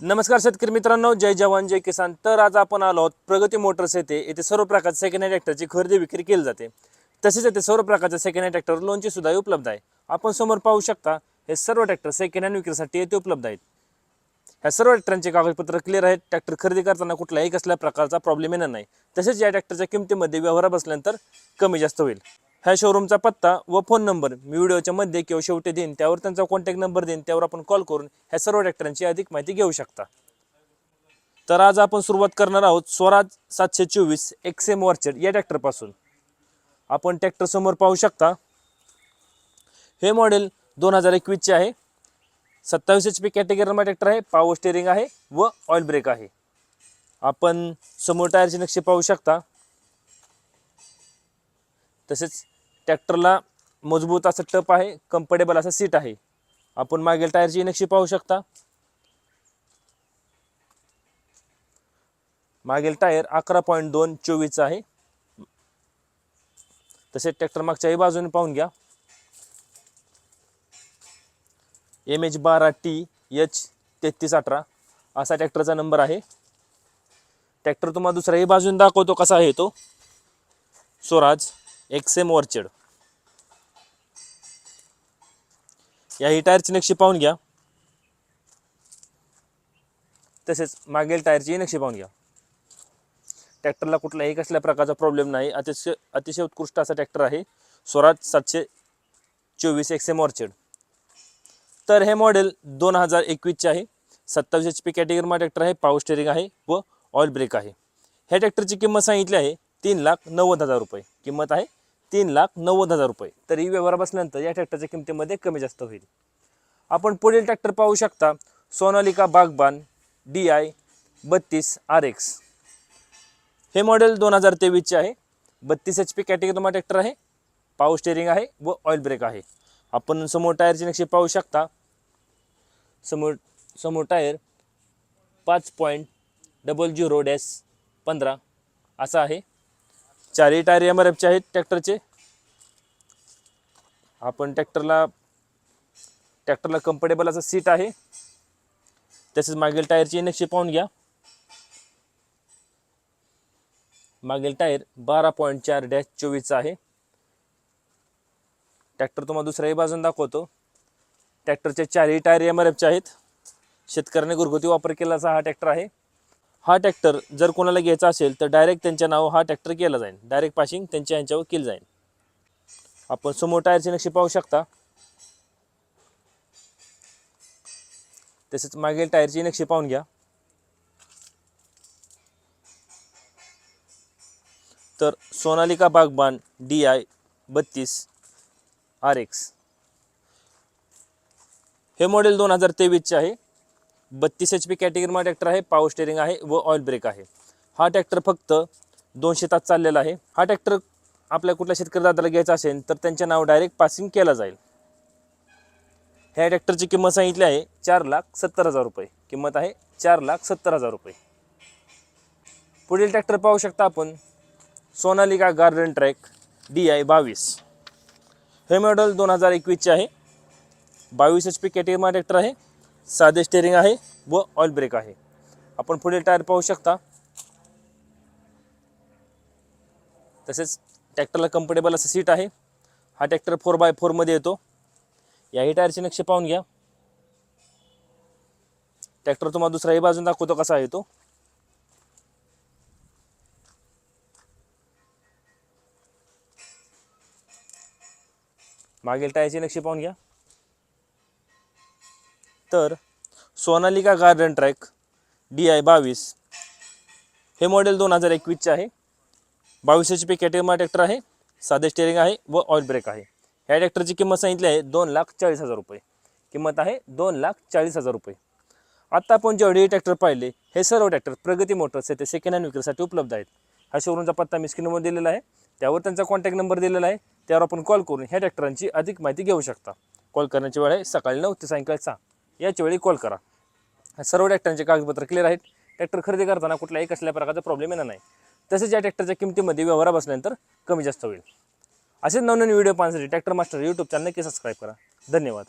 नमस्कार शेतकरी मित्रांनो जय जवान जय किसान. तर आज आपण आलो आहोत प्रगती मोटर्स येथे. येथे सर्व प्रकारच्या सेकंड हँड ट्रॅक्टरची खरेदी विक्री केली जाते. तसेच येथे सर्व प्रकारच्या सेकंड हँड ट्रॅक्टर लोनची सुद्धा उपलब्ध आहे. आपण समोर पाहू शकता हे सर्व ट्रॅक्टर सेकंड हँड विक्रीसाठी येथे उपलब्ध आहेत. ह्या सर्व ट्रॅक्टरांचे कागदपत्र क्लिअर आहेत. ट्रॅक्टर खरेदी करताना कुठल्याही कसल्या प्रकारचा प्रॉब्लेम येणार नाही. तसेच या ट्रॅक्टरच्या किमतीमध्ये व्यवहार बसल्यानंतर कमी जास्त होईल. ह्या शोरूमचा पत्ता व फोन नंबर मी व्हिडिओच्या मध्ये किंवा शेवटी देईन त्यावर त्यांचा कॉन्टॅक्ट नंबर देईन त्यावर आपण कॉल करून ह्या सर्व ट्रॅक्टरांची अधिक माहिती घेऊ शकता. तर आज आपण सुरुवात करणार आहोत स्वराज सातशे चोवीस एक्सेम वॉर्चर या ट्रॅक्टरपासून आपण ट्रॅक्टर समोर पाहू शकता. हे मॉडेल दोन हजार एकवीसचे आहे. सत्तावीस एच पी कॅटेगरीमध्ये ट्रॅक्टर आहे पॉवर स्टेअरिंग आहे व ऑइल ब्रेक आहे. आपण समोर टायरचे नक्षी पाहू शकता. तसेच ट्रॅक्टरला मजबूत असं टप आहे कम्फर्टेबल असं सीट आहे. आपण मागील टायरची नक्षी पाहू शकता. मागील टायर अकरा पॉईंट दोन चोवीसचा आहे. तसेच ट्रॅक्टर मागच्याही बाजूने पाहून घ्या. एम एच बारा टी एच तेहतीस अठरा असा ट्रॅक्टरचा नंबर आहे. ट्रॅक्टर तुम्हाला दुसऱ्याही बाजूने दाखवतो कसा आहे तो. स्वराज. एक्सेम वॉर्चेड या ही टायरची नक्षी पाहून घ्या. तसेच मागील टायरची नक्षी पाहून घ्या. ट्रॅक्टरला कुठलाही कसल्या प्रकारचा प्रॉब्लेम नाही. अतिशय अतिशय उत्कृष्ट असा ट्रॅक्टर आहे. स्वराज सातशे चोवीस एक्सेम ऑर्चर्ड तर हे मॉडेल दोन हजार एकवीसचे आहे. सत्तावीस एच पी कॅटेगरीमा ट्रॅक्टर आहे. पॉवर स्टेरिंग आहे व ऑइल ब्रेक आहे. ह्या ट्रॅक्टरची किंमत सांगितली आहे तीन लाख नव्वद हजार रुपये. किंमत आहे तीन लाख नव्वद हजार रुपये. तर ही व्यवहार बसल्यानंतर या ट्रॅक्टरच्या किमतीमध्ये कमी जास्त होईल. आपण पुढील ट्रॅक्टर पाहू शकता. सोनालिका बागबान डी आय बत्तीस आर एक्स हे मॉडेल दोन हजार तेवीसचे आहे. बत्तीस एच पी कॅटेगरीमा ट्रॅक्टर आहे. पाव स्टेअरिंग आहे व ऑइल ब्रेक आहे. आपण समोर टायरची नक्षी पाहू शकता. समोर समोर टायर पाच पॉईंट डबल झिरो डॅश पंधरा असा आहे. चारही टायर एम आर एफचे आहेत ट्रॅक्टरचे. आपण ट्रॅक्टरला ट्रॅक्टरला कम्फर्टेबल असं सीट आहे. तसेच मागील टायरची नक्षी पाहून घ्या. मागील टायर बारा पॉईंट चार डॅश चोवीसचा आहे. ट्रॅक्टर तुम्हाला दुसऱ्याही बाजून दाखवतो. ट्रॅक्टरचे चारही टायर एम आर एफचे आहेत. शेतकऱ्याने घरगुती वापर केलाचा हा ट्रॅक्टर आहे. हा ट्रॅक्टर जर कोणाला घ्यायचा असेल तर डायरेक्ट त्यांच्या नाव हा ट्रॅक्टर केला जाईल. डायरेक्ट पासिंग त्यांच्या ह्यांच्यावर केलं जाईल. आपण समोर टायरची नक्षी पाहू शकता. तसेच मागील टायरची नक्षी पाहून घ्या. तर सोनालिका बागबान डी आय बत्तीस आर एक्स हे मॉडेल दोन हजार तेवीसचे आहे. बत्तीस एच पी कॅटेगरीमध्ये ट्रॅक्टर आहे पावर स्टेअरिंग आहे व ऑइल ब्रेक आहे. हा ट्रॅक्टर फक्त दोनशे तास चाललेला आहे. हा ट्रॅक्टर आपल्या कुठल्या शेतकरी दादाला घ्यायचा असेल तर त्यांच्या नाव डायरेक्ट पासिंग केला जाईल. ह्या ट्रॅक्टरची किंमत सांगितली आहे चार लाख सत्तर हजार रुपये. किंमत आहे चार लाख सत्तर हजार रुपये. पुढील ट्रॅक्टर पाहू शकता आपण. Sonalika garden track D I बावीस. हे मॉडल दोन हजार एकवीसचे आहे. बावीस एच पी कॅटेगरीमध्ये ट्रॅक्टर आहे. साधे स्टेअरिंग आहे व ऑइल ब्रेक आहे. आपण पुढील टायर पाहू शकता. तसेच ट्रॅक्टरला कम्फर्टेबल असं सीट आहे. हा ट्रॅक्टर फोर बाय फोरमध्ये येतो. याही टायरचे नक्षे पाहून घ्या. ट्रॅक्टर तुम्हाला दुसऱ्याही बाजून दाखवतो कसा आहे तो. मागील टायरचे नक्षे पाहून घ्या. तर Sonalika garden track D I बावीस. हे मॉडेल दोन हजार एकवीसचे आहे. बावीस एच पी कॅटेगरी ट्रॅक्टर आहे. साधे स्टेअरिंग आहे व ऑइल ब्रेक आहे. ह्या ट्रॅक्टरची किंमत सांगितली आहे दोन लाख चाळीस हजार रुपये. किंमत आहे दोन लाख चाळीस हजार रुपये. आत्ता आपण जेवढे ट्रॅक्टर पाहिले हे सर्व ट्रॅक्टर प्रगती मोटर्स येथे सेकंड हँड विक्रीसाठी उपलब्ध आहेत. हा शोरूमचा पत्ता मी स्क्रीनवर दिलेला आहे. त्यावर त्यांचा कॉन्टॅक्ट नंबर दिलेला आहे. त्यावर आपण कॉल करून ह्या ट्रॅक्टरांची अधिक माहिती घेऊ शकता. कॉल करण्याची वेळ आहे सकाळी नऊ ते सायंकाळी सहा. याच्यावेळी कॉल करा. सर्व ट्रॅक्टरांचे कागदपत्र क्लिअर आहेत. ट्रॅक्टर खरेदी करताना कुठल्याही कसल्या प्रकारचा प्रॉब्लेम येणार नाही. तसेच या ट्रॅक्टरच्या किमतीमध्ये व्यवहार बसल्यानंतर कमी जास्त होईल. असेच नवनवीन व्हिडिओ पाहण्यासाठी ट्रॅक्टर मास्टर यूट्यूब चॅनल नक्की सबस्क्राईब करा. धन्यवाद.